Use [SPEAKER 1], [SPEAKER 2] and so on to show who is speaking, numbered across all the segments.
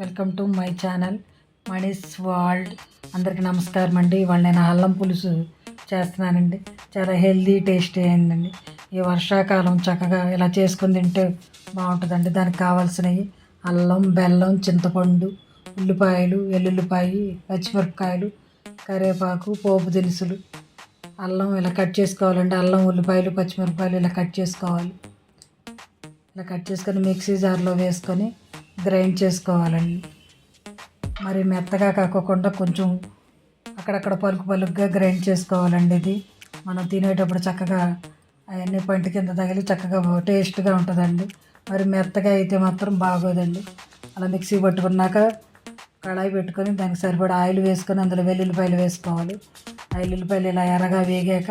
[SPEAKER 1] Welcome to my channel. Manish world. అందరికీ నమస్కారం అండి. ఇవాళ నేను అల్లం పులుసు చేస్తున్నానండి. చాలా హెల్దీ టేస్టీ అయిందండి. ఈ వర్షాకాలం చక్కగా ఇలా చేసుకొని తింటే బాగుంటుందండి. దానికి కావాల్సినవి అల్లం బెల్లం చింతపండు ఉల్లిపాయలు ఎల్లుల్లిపాయ పచ్చిమిరపకాయలు కరివేపాకు పోపు దినుసులు. అల్లం ఇలా కట్ చేసుకోవాలండి. అల్లం ఉల్లిపాయలు పచ్చిమిరపకాయలు ఇలా కట్ చేసుకోవాలి. ఇలా కట్ చేసుకొని మిక్సీ జార్లో వేసుకొని గ్రైండ్ చేసుకోవాలండి. మరి మెత్తగా కాకోకుండా కొంచెం అక్కడక్కడ పలుకు పలుకుగా గ్రైండ్ చేసుకోవాలండి ఇది. మనం తినేటప్పుడు చక్కగా అవన్నీ పంట కింద తగిలి చక్కగా టేస్ట్గా ఉంటుందండి. మరి మెత్తగా అయితే మాత్రం బాగోదండి. అలా మిక్సీ పట్టుకున్నాక కడాయి పెట్టుకొని దానికి సరిపడా ఆయిల్ వేసుకొని అందులో వెల్లుల్లిపాయలు వేసుకోవాలి. ఆ వెల్లుల్లిపాయలు ఇలా ఎర్రగా వేగాక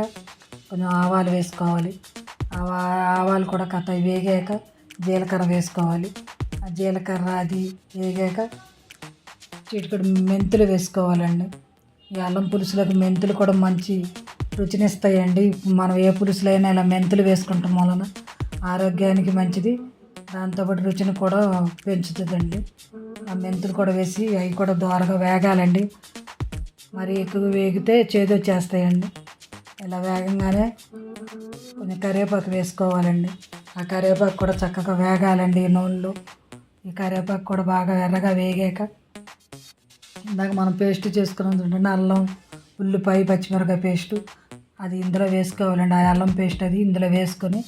[SPEAKER 1] కొంచెం ఆవాలు వేసుకోవాలి. ఆవా ఆవాలు కూడా కథ వేగాక జీలకర్ర వేసుకోవాలి. ఆ జీలకర్ర అది వేగాక చిటికడు మెంతులు వేసుకోవాలండి. ఈ అల్లం పులుసులకు మెంతులు కూడా మంచి రుచినిస్తాయండి. మనం ఏ పులుసులైనా ఇలా మెంతులు వేసుకుంటాం వలన ఆరోగ్యానికి మంచిది. దాంతోపాటు రుచిని కూడా పెంచుతుందండి. ఆ మెంతులు కూడా వేసి అవి కూడా దోరగా వేగాలండి. మరి ఎక్కువ వేగితే చేదు వచ్చేస్తాయండి. ఇలా వేగంగానే కొంచెం కరివేపాకు వేసుకోవాలండి. ఆ కరివేపాకు కూడా చక్కగా వేగాలండి నూనెలు నూనెలో. ఈ కరివేపాకు కూడా బాగా ఎర్రగా వేగాక ఇందాక మనం పేస్ట్ చేసుకున్నది ఉంటుంది అల్లం ఉల్లిపాయ పచ్చిమిరపకాయ పేస్టు. అది ఇందులో వేసుకోవాలండి. ఆ అల్లం పేస్ట్ అది ఇందులో వేసుకొని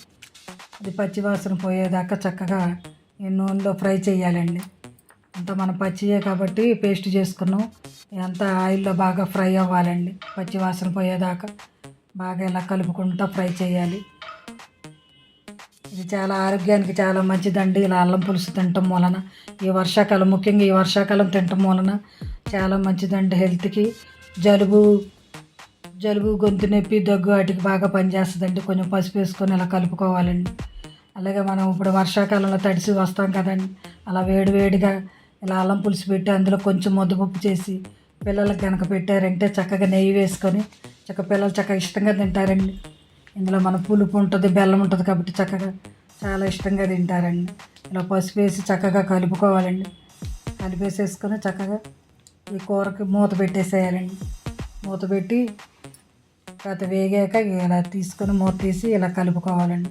[SPEAKER 1] అది పచ్చివాసన పోయేదాకా చక్కగా ఈ నూనెలో ఫ్రై చేయాలండి. అంతా మనం పచ్చియే కాబట్టి పేస్ట్ చేసుకున్నాం. ఎంత ఆయిల్లో బాగా ఫ్రై అవ్వాలండి. పచ్చివాసన పోయేదాకా బాగా ఇలా కలుపుకుంటూ ఫ్రై చేయాలి. ఇది చాలా ఆరోగ్యానికి చాలా మంచిదండి. ఇలా అల్లం పులుసు తినటం వలన ఈ వర్షాకాలం ముఖ్యంగా ఈ వర్షాకాలం తినటం వలన చాలా మంచిదండి హెల్త్కి. జలుబు జలుబు గొంతు నొప్పి దగ్గు వాటికి బాగా పనిచేస్తుందండి. కొంచెం పసుపు వేసుకొని ఇలా కలుపుకోవాలండి. అలాగే మనం ఇప్పుడు వర్షాకాలంలో తడిసి వస్తాం కదండి. అలా వేడి వేడిగా ఇలా అల్లం పులుసు పెట్టి అందులో కొంచెం ముద్దపప్పు చేసి పిల్లలకు కనుక పెట్టారంటే చక్కగా నెయ్యి వేసుకొని చక్క పిల్లలు చక్కగా ఇష్టంగా తింటారండి. ఇందులో మన పులుపు ఉంటుంది బెల్లం ఉంటుంది కాబట్టి చక్కగా చాలా ఇష్టంగా తింటారండి. ఇలా పసుపు వేసి చక్కగా కలుపుకోవాలండి. కలిపేసేసుకొని చక్కగా ఈ కూరకి మూత పెట్టేసేయాలండి. మూత పెట్టి తర్వాత వేగాక ఇలా తీసుకొని మూత తీసి ఇలా కలుపుకోవాలండి.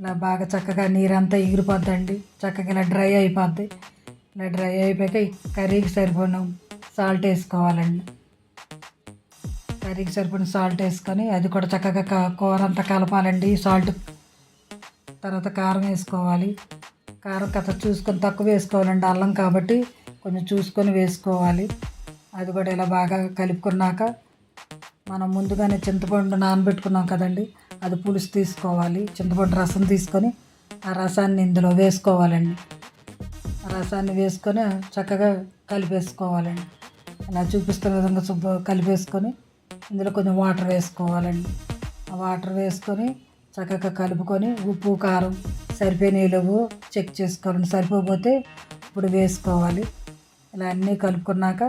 [SPEAKER 1] ఇలా బాగా చక్కగా నీరంతా ఎగిరిపోద్దండి. చక్కగా ఇలా డ్రై అయిపోద్ది. ఇలా డ్రై అయిపోయాక ఈ కర్రీకి సరిపోయిన సాల్ట్ వేసుకోవాలండి. కర్రీకి సరిపడిన సాల్ట్ వేసుకొని అది కూడా చక్కగా క- కూర అంతా కలపాలండి. సాల్ట్ తర్వాత కారం వేసుకోవాలి. కారం కథ చూసుకొని తక్కువ వేసుకోవాలండి. అల్లం కాబట్టి కొంచెం చూసుకొని వేసుకోవాలి. అది కూడా ఇలా బాగా కలుపుకున్నాక మనం ముందుగానే చింతపండు నానబెట్టుకున్నాం కదండి. అది పులుసు తీసుకోవాలి. చింతపండు రసం తీసుకొని ఆ రసాన్ని ఇందులో వేసుకోవాలండి. ఆ రసాన్ని వేసుకొని చక్కగా కలిపేసుకోవాలండి. ఇలా చూపిస్తున్న విధంగా శుభ్ర కలిపేసుకొని ఇందులో కొంచెం వాటర్ వేసుకోవాలండి. ఆ వాటర్ వేసుకొని చక్కగా కలుపుకొని ఉప్పు కారం సరిపోయిన లేవో చెక్ చేసుకోవాలండి. సరిపోతే ఇప్పుడు వేసుకోవాలి. ఇలా అన్నీ కలుపుకున్నాక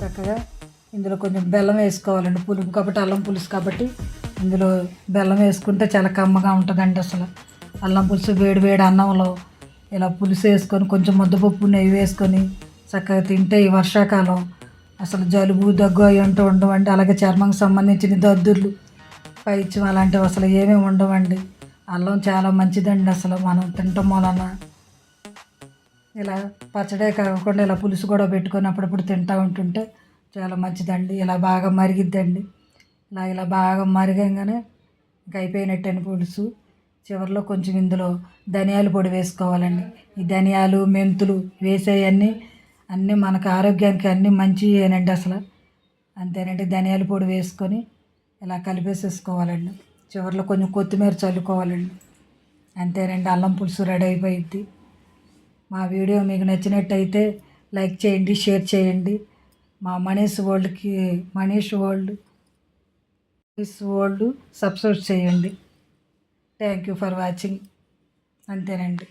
[SPEAKER 1] చక్కగా ఇందులో కొంచెం బెల్లం వేసుకోవాలండి. పులుపు కాబట్టి అల్లం పులుసు కాబట్టి ఇందులో బెల్లం వేసుకుంటే చాలా కమ్మగా ఉంటుందండి అసలు. అల్లం పులుసు వేడి వేడి అన్నంలో ఇలా పులుసు వేసుకొని కొంచెం ముద్దపప్పు నెయ్యి వేసుకొని చక్కగా తింటే ఈ వర్షాకాలం అసలు జలుబు దగ్గు అవి అంటూ ఉండవండి. అలాగే చర్మంకి సంబంధించిన దద్దుర్లు పైత్యం అలాంటివి అసలు ఏమీ ఉండవండి. అల్లం చాలా మంచిదండి అసలు. మనం తినటం వలన ఇలా పచ్చడే కాకుండా ఇలా పులుసు కూడా పెట్టుకొని అప్పుడప్పుడు తింటూ ఉంటుంటే చాలా మంచిదండి. ఇలా బాగా మరిగిద్దండి. ఇలా ఇలా బాగా మరిగంగానే ఇంకా అయిపోయినట్టని పులుసు. చివరిలో కొంచెం ఇందులో ధనియాల పొడి వేసుకోవాలండి. ఈ ధనియాలు మెంతులు వేసేయన్నీ అన్నీ మనకు ఆరోగ్యానికి అన్నీ మంచివేనండి అసలు. అంతేనండి ధనియాల పొడి వేసుకొని ఇలా కలిపేసేసుకోవాలండి. చివరిలో కొంచెం కొత్తిమీర చల్లుకోవాలండి. అంతేనండి అల్లం పులుసు రెడీ అయిపోయింది మా వీడియో మీకు నచ్చినట్టయితే లైక్ చేయండి షేర్ చేయండి. మా Manish వరల్డ్కి Manish world Manish world subscribe చేయండి. Thank you for watching. అంతేనండి.